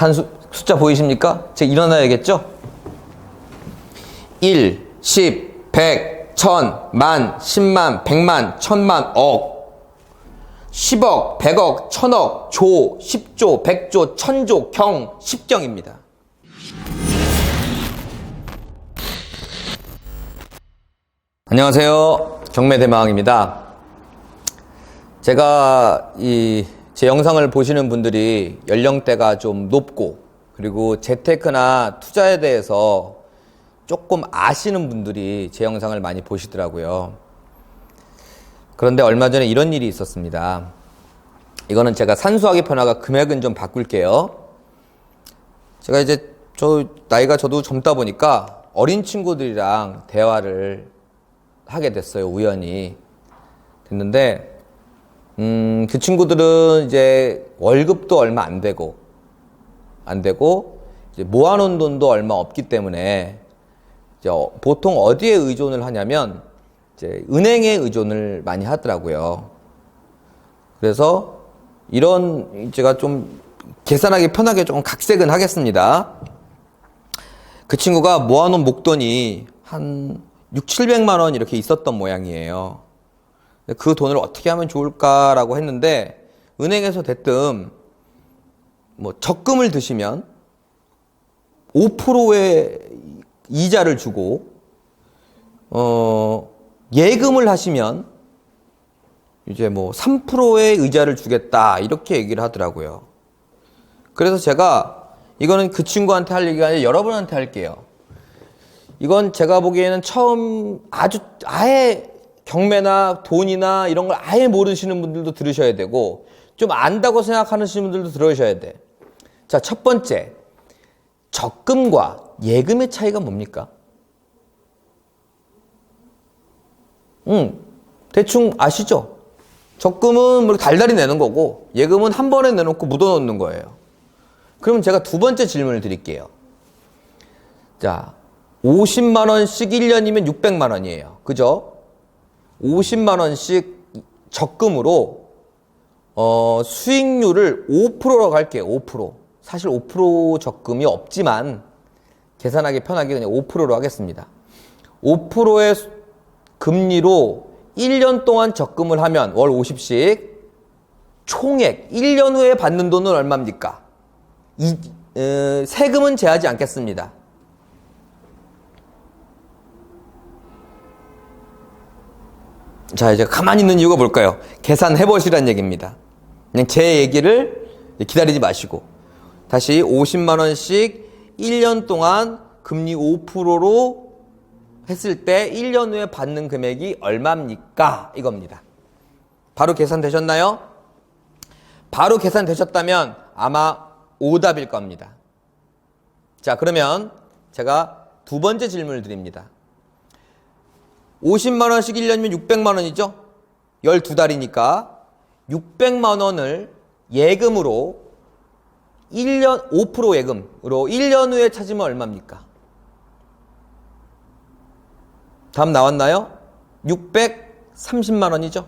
산수 숫자 보이십니까? 제가 일어나야겠죠? 1, 10, 100, 1000, 만, 10만, 100만, 1000만, 억. 10억, 100억, 1000억, 조, 10조, 100조, 1000조, 경, 10경입니다. 안녕하세요. 경매대마왕입니다. 제가 이 제 영상을 보시는 분들이 연령대가 좀 높고 그리고 재테크나 투자에 대해서 조금 아시는 분들이 제 영상을 많이 보시더라고요. 그런데 얼마 전에 이런 일이 있었습니다. 이거는 제가 산수하기 편하가 금액은 좀 바꿀게요. 제가 이제 저 나이가 저도 젊다 보니까 어린 친구들이랑 대화를 하게 됐어요. 우연히 됐는데 음, 그 친구들은 이제 월급도 얼마 안 되고 안 되고 이제 모아놓은 돈도 얼마 없기 때문에 이제 어- 보통 어디에 의존을 하냐면 이제 은행에 의존을 많이 하더라고요. 그래서 이런 제가 좀 계산하기 편하게 조금 각색은 하겠습니다. 그 친구가 모아놓은 목돈이 한 6, 700만 원 이렇게 있었던 모양이에요. 그 돈을 어떻게 하면 좋을까라고 했는데 은행에서 대뜸 뭐 적금을 드시면 5%의 이자를 주고 어 예금을 하시면 이제 뭐 3%의 의자를 주겠다 이렇게 얘기를 하더라고요. 그래서 제가 이거는 그 친구한테 할 얘기가 아니라 여러분한테 할게요. 이건 제가 보기에는 처음 아주 아예 경매나 돈이나 이런 걸 아예 모르시는 분들도 들으셔야 되고 좀 안다고 생각하시는 분들도 들으셔야 돼. 자, 첫 번째. 적금과 예금의 차이가 뭡니까? 응, 대충 아시죠? 적금은 뭐 달달이 내는 거고 예금은 한 번에 내놓고 묻어놓는 거예요. 그러면 제가 두 번째 질문을 드릴게요. 자, 50만 원씩 1년이면 600만 원이에요. 그죠? 50만 원씩 적금으로 어, 수익률을 5%로 갈게요. 5%. 사실 5% 적금이 없지만 계산하기 편하게 그냥 5%로 하겠습니다. 5%의 금리로 1년 동안 적금을 하면 월 50씩 총액 1년 후에 받는 돈은 얼마입니까? 이, 어, 세금은 제하지 않겠습니다. 자, 이제 가만히 있는 이유가 뭘까요? 계산해 보시란 얘기입니다. 그냥 제 얘기를 기다리지 마시고 다시 50만 원씩 1년 동안 금리 5%로 했을 때 1년 후에 받는 금액이 얼마입니까? 이겁니다. 바로 계산되셨나요? 바로 계산되셨다면 아마 오답일 겁니다. 자, 그러면 제가 두 번째 질문을 드립니다. 50만 원씩 1년이면 600만 원이죠? 12달이니까 600만 원을 예금으로 1년 5% 예금으로 1년 후에 찾으면 얼마입니까? 답 나왔나요? 630만 원이죠?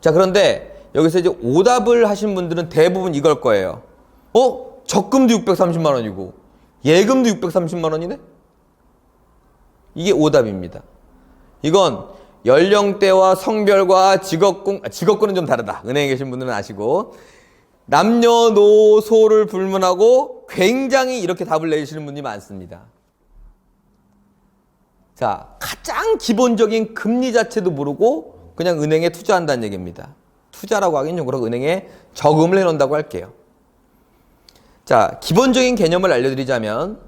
자, 그런데 여기서 이제 오답을 하신 분들은 대부분 이걸 거예요. 어? 적금도 630만 원이고 예금도 630만 원이네? 이게 오답입니다. 이건 연령대와 성별과 직업군, 아, 직업군은 좀 다르다. 은행에 계신 분들은 아시고. 남녀노소를 불문하고 굉장히 이렇게 답을 내시는 분들이 많습니다. 자, 가장 기본적인 금리 자체도 모르고 그냥 은행에 투자한다는 얘기입니다. 투자라고 하긴 좀 그렇고 은행에 저금을 해놓는다고 할게요. 자, 기본적인 개념을 알려드리자면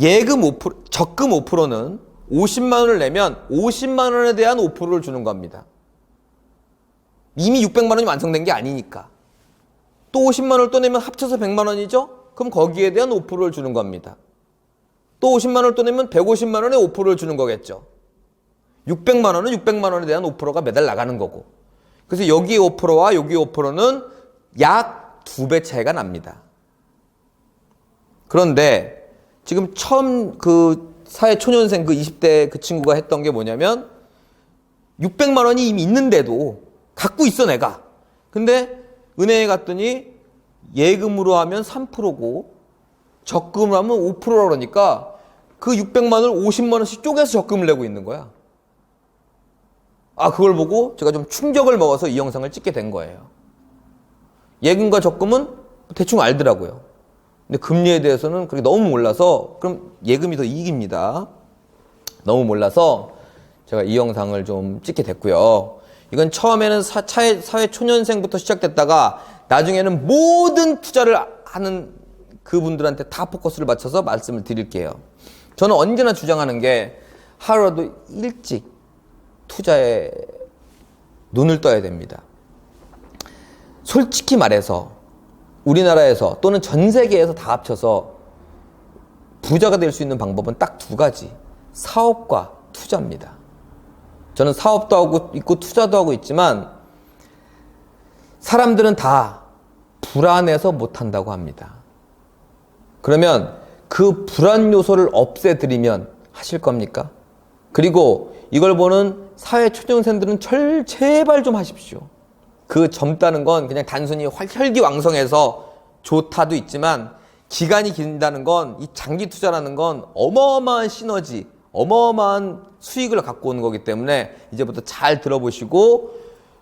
예금 5%, 적금 5%는 50만 원을 내면 50만 원에 대한 5%를 주는 겁니다. 이미 600만 원이 완성된 게 아니니까. 또 50만 원을 또 내면 합쳐서 100만 원이죠? 그럼 거기에 대한 5%를 주는 겁니다. 또 50만 원을 또 내면 150만 원에 5%를 주는 거겠죠. 600만 원은 600만 원에 대한 5%가 매달 나가는 거고. 그래서 여기 5%와 여기 5%는 약 두 배 차이가 납니다. 그런데 지금 처음 그 사회 초년생 그 20대 그 친구가 했던 게 뭐냐면 600만 원이 이미 있는데도 갖고 있어 내가. 근데 은행에 갔더니 예금으로 하면 3%고 적금으로 하면 5%라 그러니까 그 600만 원을 50만 원씩 쪼개서 적금을 내고 있는 거야. 아, 그걸 보고 제가 좀 충격을 먹어서 이 영상을 찍게 된 거예요. 예금과 적금은 대충 알더라고요. 근데 금리에 대해서는 그렇게 너무 몰라서 그럼 예금이 더 이익입니다. 너무 몰라서 제가 이 영상을 좀 찍게 됐고요. 이건 처음에는 사, 차에, 사회 초년생부터 시작됐다가 나중에는 모든 투자를 하는 그분들한테 다 포커스를 맞춰서 말씀을 드릴게요. 저는 언제나 주장하는 게 하루라도 일찍 투자에 눈을 떠야 됩니다. 솔직히 말해서 우리나라에서 또는 전 세계에서 다 합쳐서 부자가 될 수 있는 방법은 딱 두 가지. 사업과 투자입니다. 저는 사업도 하고 있고 투자도 하고 있지만 사람들은 다 불안해서 못한다고 합니다. 그러면 그 불안 요소를 없애드리면 하실 겁니까? 그리고 이걸 보는 사회 초년생들은 절, 제발 좀 하십시오. 그 젊다는 건 그냥 단순히 활- 혈기왕성해서 좋다도 있지만 기간이 긴다는 건 이 장기 투자라는 건 어마어마한 시너지, 어마어마한 수익을 갖고 오는 거기 때문에 이제부터 잘 들어보시고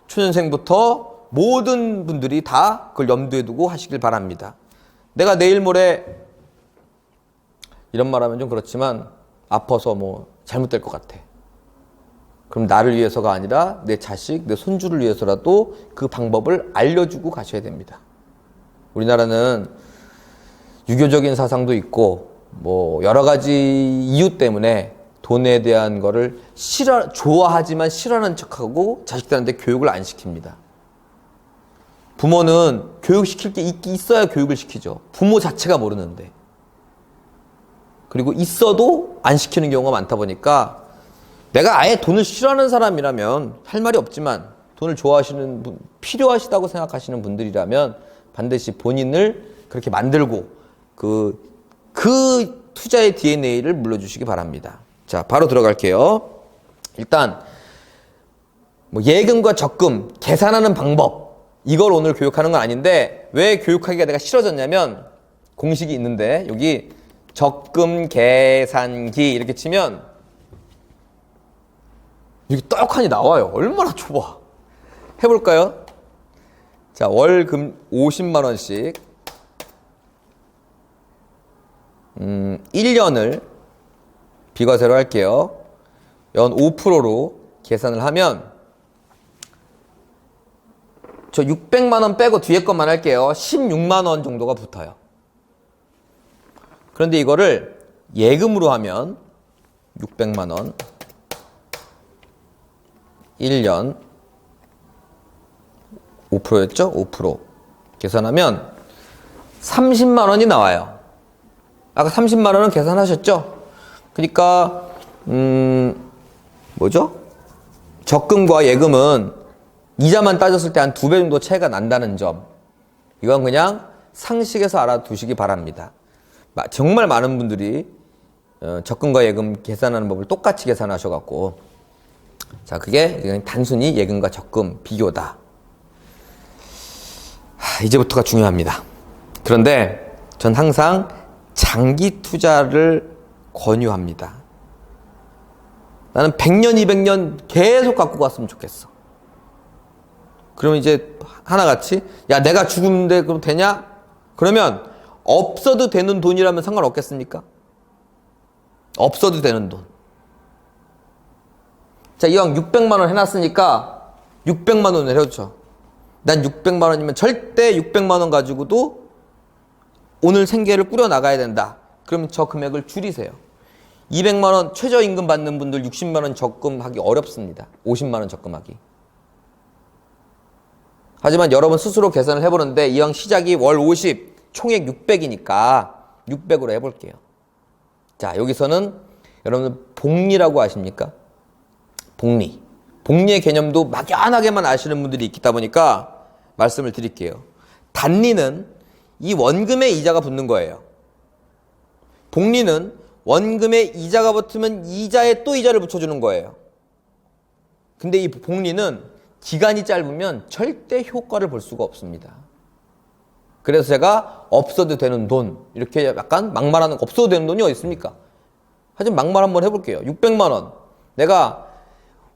초년생부터 모든 분들이 다 그걸 염두에 두고 하시길 바랍니다. 내가 내일 모레 이런 말 하면 좀 그렇지만 아파서 뭐 잘못될 것 같아. 그럼 나를 위해서가 아니라 내 자식, 내 손주를 위해서라도 그 방법을 알려주고 가셔야 됩니다. 우리나라는 유교적인 사상도 있고 뭐 여러 가지 이유 때문에 돈에 대한 거를 싫어 좋아하지만 싫어하는 척하고 자식들한테 교육을 안 시킵니다. 부모는 교육시킬 게 있, 있어야 교육을 시키죠. 부모 자체가 모르는데. 그리고 있어도 안 시키는 경우가 많다 보니까 내가 아예 돈을 싫어하는 사람이라면 할 말이 없지만 돈을 좋아하시는 분, 필요하시다고 생각하시는 분들이라면 반드시 본인을 그렇게 만들고 그, 그 투자의 DNA를 물려주시기 바랍니다. 자, 바로 들어갈게요. 일단, 뭐 예금과 적금, 계산하는 방법, 이걸 오늘 교육하는 건 아닌데, 왜 교육하기가 내가 싫어졌냐면, 공식이 있는데, 여기 적금 계산기 이렇게 치면, 여기 떡하니 나와요. 얼마나 좁아. 해볼까요? 자, 월금 50만 원씩, 음, 1년을 비과세로 할게요. 연 5%로 계산을 하면 저 600만 원 빼고 뒤에 것만 할게요. 16만 원 정도가 붙어요. 그런데 이거를 예금으로 하면 600만 원 1년 5%였죠? 5% 계산하면 30만 원이 나와요. 아까 30만 원은 계산하셨죠? 그러니까 음 뭐죠? 적금과 예금은 이자만 따졌을 때 한 두 배 정도 차이가 난다는 점. 이건 그냥 상식에서 알아두시기 바랍니다. 마- 정말 많은 분들이 어, 적금과 예금 계산하는 법을 똑같이 계산하셔갖고 자 그게 단순히 예금과 적금 비교다. 하, 이제부터가 중요합니다. 그런데 전 항상 장기 투자를 권유합니다. 나는 100년, 200년 계속 갖고 갔으면 좋겠어. 그러면 이제 하나같이, 야, 내가 죽는데 그럼 되냐? 그러면 없어도 되는 돈이라면 상관없겠습니까? 없어도 되는 돈. 자, 이왕 600만원 해놨으니까 600만원을 해줘. 난 600만원이면 절대 600만원 가지고도 오늘 생계를 꾸려 나가야 된다. 그럼 저 금액을 줄이세요. 200만 원 최저임금 받는 분들 60만 원 적금하기 어렵습니다. 50만 원 적금하기. 하지만 여러분 스스로 계산을 해보는데 이왕 시작이 월 50, 총액 600이니까 600으로 해볼게요. 자, 여기서는 여러분 복리라고 아십니까? 복리. 복리의 개념도 막연하게만 아시는 분들이 있다 보니까 말씀을 드릴게요. 단리는 이 원금의 이자가 붙는 거예요. 복리는 원금에 이자가 붙으면 이자에 또 이자를 붙여주는 거예요. 근데 이 복리는 기간이 짧으면 절대 효과를 볼 수가 없습니다. 그래서 제가 없어도 되는 돈 이렇게 약간 막말하는 없어도 되는 돈이 어디 있습니까? 하지만 막말 한번 해볼게요. 600만 원. 내가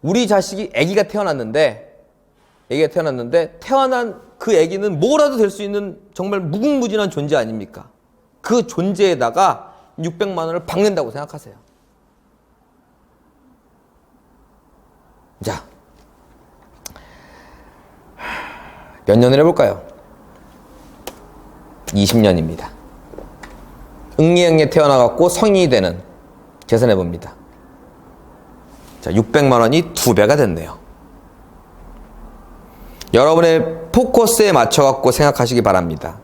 우리 자식이 아기가 태어났는데 아기가 태어났는데 태어난 그 아기는 뭐라도 될 수 있는 정말 무궁무진한 존재 아닙니까? 그 존재에다가 600만 원을 박는다고 생각하세요. 자, 몇 년을 해볼까요? 20년입니다. 응리응리 태어나갖고 성인이 되는 계산해 봅니다. 자, 600만 원이 두 배가 됐네요. 여러분의 포커스에 맞춰 갖고 생각하시기 바랍니다.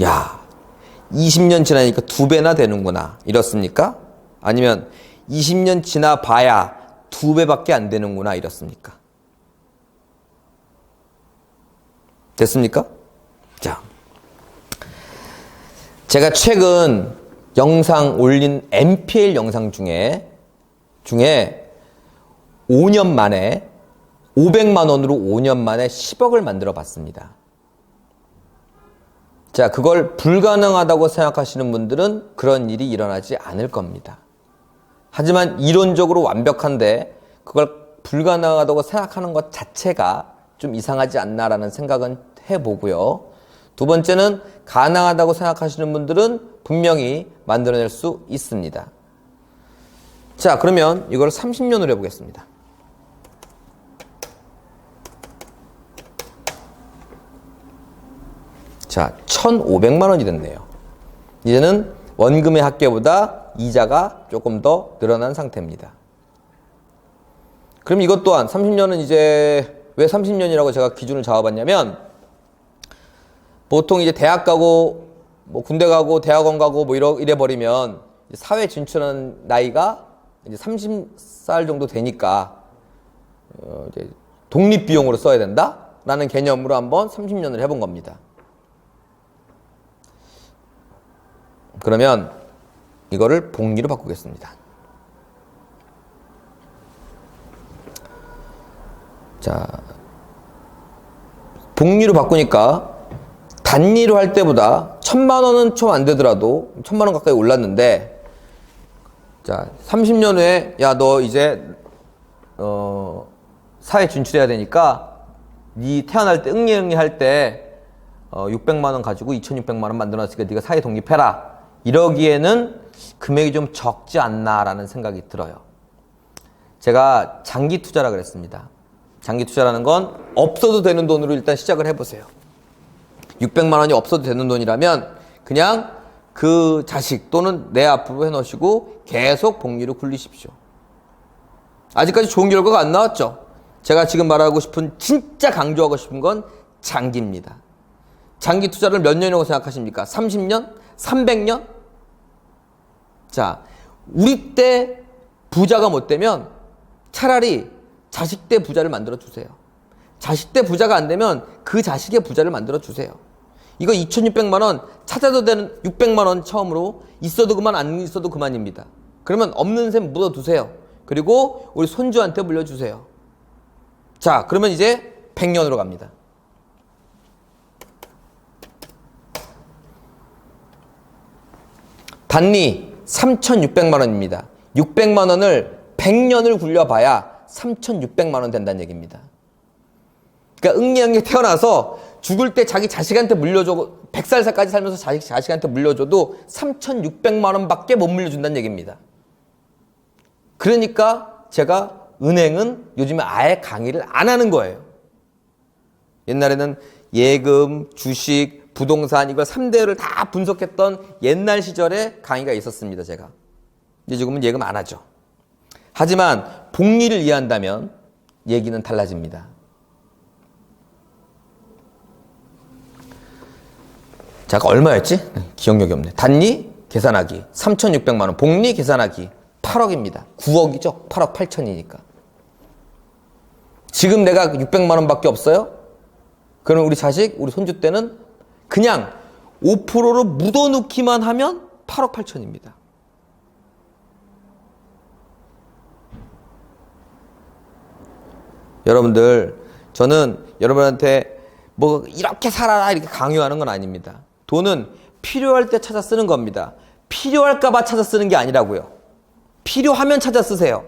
야, 20년 지나니까 두 배나 되는구나. 이렇습니까? 아니면 20년 지나 봐야 두 배밖에 안 되는구나. 이렇습니까? 됐습니까? 자. 제가 최근 영상 올린 MPL 영상 중에 중에 5년 만에 500만 원으로 5년 만에 10억을 만들어 봤습니다. 자, 그걸 불가능하다고 생각하시는 분들은 그런 일이 일어나지 않을 겁니다. 하지만 이론적으로 완벽한데 그걸 불가능하다고 생각하는 것 자체가 좀 이상하지 않나라는 생각은 해보고요. 두 번째는 가능하다고 생각하시는 분들은 분명히 만들어낼 수 있습니다. 자, 그러면 이걸 30년으로 해보겠습니다. 자, 1,500만 원이 됐네요. 이제는 원금의 합계보다 이자가 조금 더 늘어난 상태입니다. 그럼 이것 또한 30년은 이제 왜 30년이라고 제가 기준을 잡아봤냐면 보통 이제 대학 가고 뭐 군대 가고 대학원 가고 뭐 이러 이래 버리면 사회 진출하는 나이가 이제 30살 정도 되니까 어 이제 독립 비용으로 써야 된다라는 개념으로 한번 30년을 해본 겁니다. 그러면 이거를 복리로 바꾸겠습니다. 자, 복리로 바꾸니까 단리로 할 때보다 천만 원은 좀 안 되더라도 천만 원 가까이 올랐는데 자 30년 후에 야 너 이제 어 사회 진출해야 되니까 네 태어날 때 응리응리 할때 어 600만 원 가지고 2,600만 원 만들어놨으니까 네가 사회 독립해라 이러기에는 금액이 좀 적지 않나라는 생각이 들어요. 제가 장기 투자라 그랬습니다. 장기 투자라는 건 없어도 되는 돈으로 일단 시작을 해보세요. 600만 원이 없어도 되는 돈이라면 그냥 그 자식 또는 내 앞으로 해놓으시고 계속 복리로 굴리십시오. 아직까지 좋은 결과가 안 나왔죠. 제가 지금 말하고 싶은 진짜 강조하고 싶은 건 장기입니다. 장기 투자를 몇 년이라고 생각하십니까? 30년? 300년? 자, 우리 때 부자가 못 되면 차라리 자식 때 부자를 만들어 주세요. 자식 때 부자가 안 되면 그 자식의 부자를 만들어 주세요. 이거 2,600만 원 찾아도 되는 600만 원 처음으로 있어도 그만 안 있어도 그만입니다. 그러면 없는 셈 묻어 두세요. 그리고 우리 손주한테 물려주세요. 자, 그러면 이제 100년으로 갑니다. 단리 3,600만 원입니다. 600만 원을 100년을 굴려봐야 3,600만 원 된다는 얘기입니다. 그러니까 응리응리 태어나서 죽을 때 자기 자식한테 물려줘 100살까지 살면서 자식, 자식한테 물려줘도 3,600만 원밖에 못 물려준다는 얘기입니다. 그러니까 제가 은행은 요즘에 아예 강의를 안 하는 거예요. 옛날에는 예금, 주식, 부동산 이걸 3대를 다 분석했던 옛날 시절에 강의가 있었습니다, 제가. 이제 지금은 예금 안 하죠. 하지만 복리를 이해한다면 얘기는 달라집니다. 자, 아까 얼마였지? 기억력이 없네. 단리 계산하기 3,600만 원, 복리 계산하기 8억입니다. 9억이죠? 8억 8천이니까. 지금 내가 600만 원밖에 없어요? 그럼 우리 자식, 우리 손주 때는 그냥 5%로 묻어놓기만 하면 8억 8천입니다. 여러분들, 저는 여러분한테 뭐 이렇게 살아라 이렇게 강요하는 건 아닙니다. 돈은 필요할 때 찾아 쓰는 겁니다. 필요할까봐 찾아 쓰는 게 아니라고요. 필요하면 찾아 쓰세요.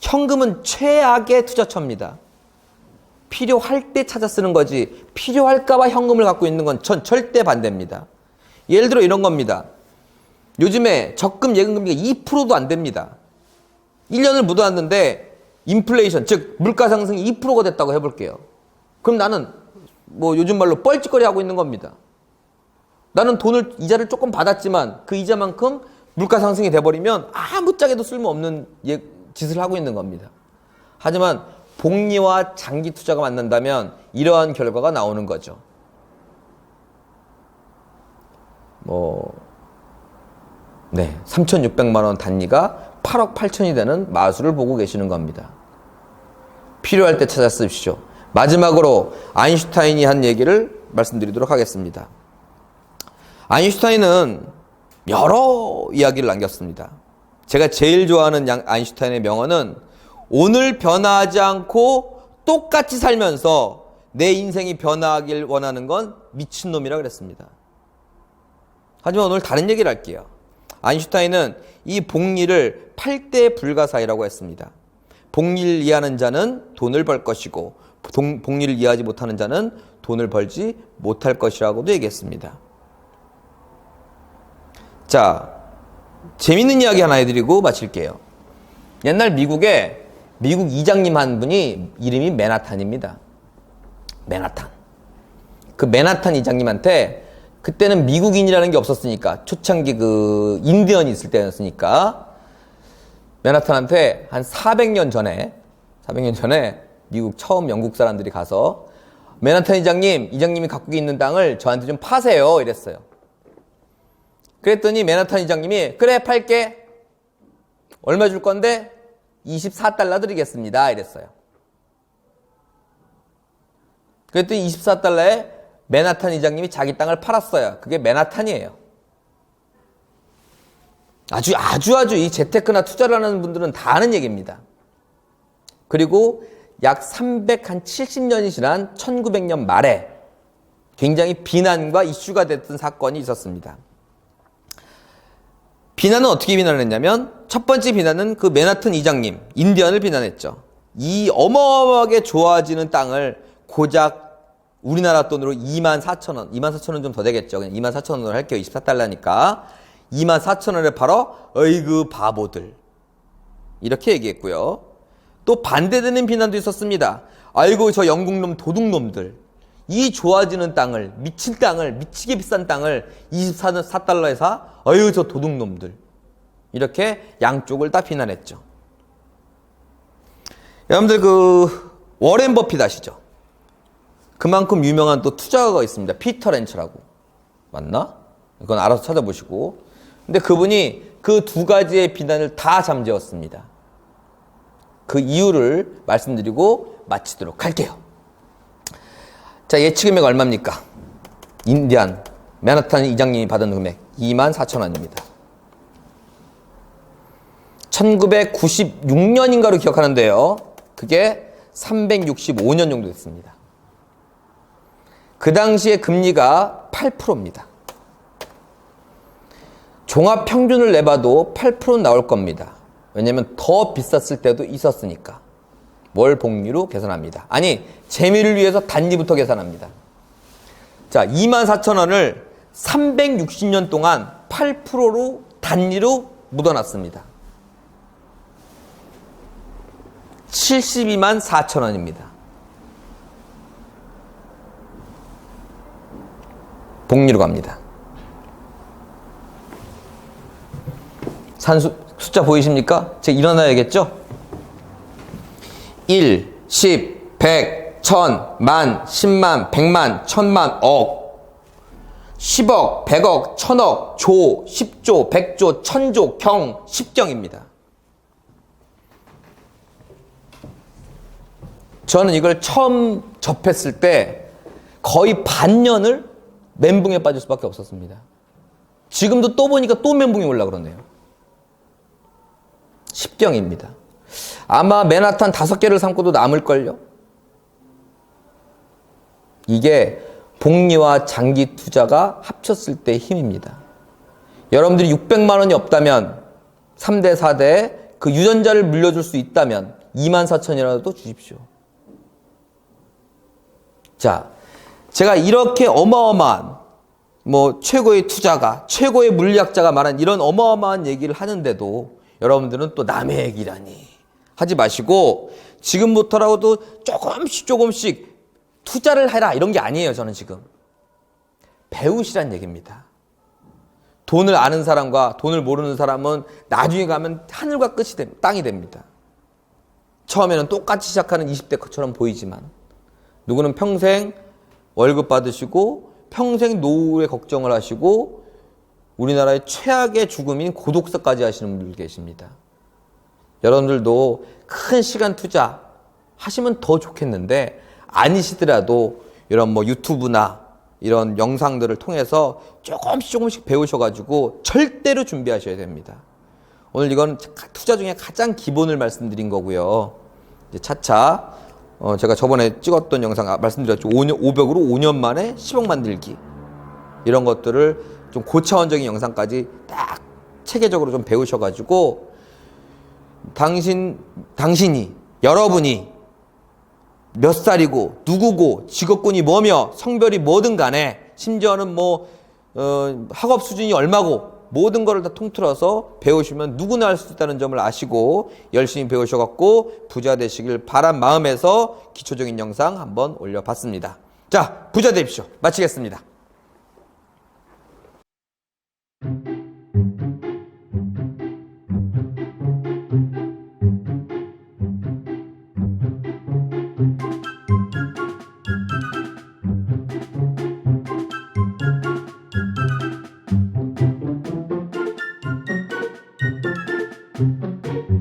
현금은 최악의 투자처입니다. 필요할 때 찾아 쓰는 거지 필요할까봐 현금을 갖고 있는 건 전 절대 반대입니다. 예를 들어 이런 겁니다. 요즘에 적금 예금금리가 2%도 안 됩니다. 1년을 묻어놨는데 인플레이션 즉 물가 상승이 2%가 됐다고 해볼게요. 그럼 나는 뭐 요즘 말로 뻘짓거리 하고 있는 겁니다. 나는 돈을 이자를 조금 받았지만 그 이자만큼 물가 상승이 돼버리면 아무짝에도 쓸모없는 예, 짓을 하고 있는 겁니다. 하지만 복리와 장기 투자가 만난다면 이러한 결과가 나오는 거죠. 뭐, 네, 3,600만 원 단위가 8억 8천이 되는 마술을 보고 계시는 겁니다. 필요할 때 찾아 쓰십시오. 마지막으로 아인슈타인이 한 얘기를 말씀드리도록 하겠습니다. 아인슈타인은 여러 이야기를 남겼습니다. 제가 제일 좋아하는 양- 아인슈타인의 명언은 오늘 변화하지 않고 똑같이 살면서 내 인생이 변화하길 원하는 건 미친놈이라 그랬습니다. 하지만 오늘 다른 얘기를 할게요. 아인슈타인은 이 복리를 8대 불가사의라고 했습니다. 복리를 이해하는 자는 돈을 벌 것이고 동- 복리를 이해하지 못하는 자는 돈을 벌지 못할 것이라고도 얘기했습니다. 자, 재밌는 이야기 하나 해드리고 마칠게요. 옛날 미국에 미국 이장님 한 분이 이름이 맨하탄입니다. 맨하탄. 그 맨하탄 이장님한테 그때는 미국인이라는 게 없었으니까 초창기 그 인디언이 있을 때였으니까 맨하탄한테 한 400년 전에 400년 전에 미국 처음 영국 사람들이 가서 맨하탄 이장님, 이장님이 갖고 있는 땅을 저한테 좀 파세요 이랬어요. 그랬더니 맨하탄 이장님이 그래 팔게 얼마 줄 건데 24달러 드리겠습니다 이랬어요. 그랬더니 24달러에 맨하탄 이장님이 자기 땅을 팔았어요. 그게 맨하탄이에요. 아주 아주 아주 이 재테크나 투자를 하는 분들은 다 아는 얘기입니다. 그리고 약 370년이 지난 1900년 말에 굉장히 비난과 이슈가 됐던 사건이 있었습니다. 비난은 어떻게 비난을 했냐면 첫 번째 비난은 그 맨하튼 이장님 인디언을 비난했죠. 이 어마어마하게 좋아지는 땅을 고작 우리나라 돈으로 2만 4천 원, 2만 4천 원 좀 더 되겠죠. 그냥 2만 4천 원으로 할게요. 24달러니까 2만 4천 원에 팔어 어이그 바보들 이렇게 얘기했고요. 또 반대되는 비난도 있었습니다. 아이고 저 영국놈 도둑놈들 이 좋아지는 땅을 미친 땅을 미치게 비싼 땅을 24달러에 사 어휴 저 도둑놈들 이렇게 양쪽을 다 비난했죠. 여러분들 그 워렌 버핏 아시죠? 그만큼 유명한 또 투자가가 있습니다. 피터 렌츠라고 맞나? 이건 알아서 찾아보시고 근데 그분이 그 두 가지의 비난을 다 잠재웠습니다. 그 이유를 말씀드리고 마치도록 할게요. 자, 예치 금액 얼마입니까? 인디안, 맨하탄 이장님이 받은 금액 2만 4천 원입니다. 1996년인가로 기억하는데요. 그게 365년 정도 됐습니다. 그 당시에 금리가 8%입니다. 종합 평균을 내봐도 8% 나올 겁니다. 왜냐면 더 비쌌을 때도 있었으니까. 월 복리로 계산합니다. 아니, 재미를 위해서 단위부터 계산합니다. 자, 24,000원을 360년 동안 8%로 단위로 묻어놨습니다. 72만 4천 원입니다. 복리로 갑니다. 산수, 숫자 보이십니까? 제 일어나야겠죠? 1, 10, 100, 1000, 만, 10만, 100만, 1000만, 억. 10억, 100억, 1000억, 조, 10조, 100조, 1000조, 경, 10경입니다. 저는 이걸 처음 접했을 때 거의 반년을 멘붕에 빠질 수밖에 없었습니다. 지금도 또 보니까 또 멘붕이 올라 그러네요. 10경입니다. 아마 맨하탄 다섯 개를 삼고도 남을걸요? 이게 복리와 장기 투자가 합쳤을 때 힘입니다. 여러분들이 600만 원이 없다면 3대 4대 그 유전자를 물려줄 수 있다면 2만 4천이라도 주십시오. 자, 제가 이렇게 어마어마한 뭐 최고의 투자가 최고의 물리학자가 말한 이런 어마어마한 얘기를 하는데도 여러분들은 또 남의 얘기라니 하지 마시고 지금부터라도 조금씩 조금씩 투자를 해라 이런 게 아니에요 저는 지금. 배우시란 얘기입니다. 돈을 아는 사람과 돈을 모르는 사람은 나중에 가면 하늘과 끝이 됩, 땅이 됩니다. 처음에는 똑같이 시작하는 20대처럼 보이지만 누구는 평생 월급 받으시고 평생 노후에 걱정을 하시고 우리나라의 최악의 죽음인 고독사까지 하시는 분들 계십니다. 여러분들도 큰 시간 투자 하시면 더 좋겠는데 아니시더라도 이런 뭐 유튜브나 이런 영상들을 통해서 조금씩 조금씩 배우셔가지고 절대로 준비하셔야 됩니다. 오늘 이건 투자 중에 가장 기본을 말씀드린 거고요. 이제 차차 어 제가 저번에 찍었던 영상 아, 말씀드렸죠. 5년, 500으로 5년 만에 10억 만들기 이런 것들을 좀 고차원적인 영상까지 딱 체계적으로 좀 배우셔가지고 당신 당신이 여러분이 몇 살이고 누구고 직업군이 뭐며 성별이 뭐든 간에 심지어는 뭐 어, 학업 수준이 얼마고 모든 거를 다 통틀어서 배우시면 누구나 할 수 있다는 점을 아시고 열심히 배우셔갖고 부자 되시길 바란 마음에서 기초적인 영상 한번 올려봤습니다. 자, 부자 되십시오. 마치겠습니다.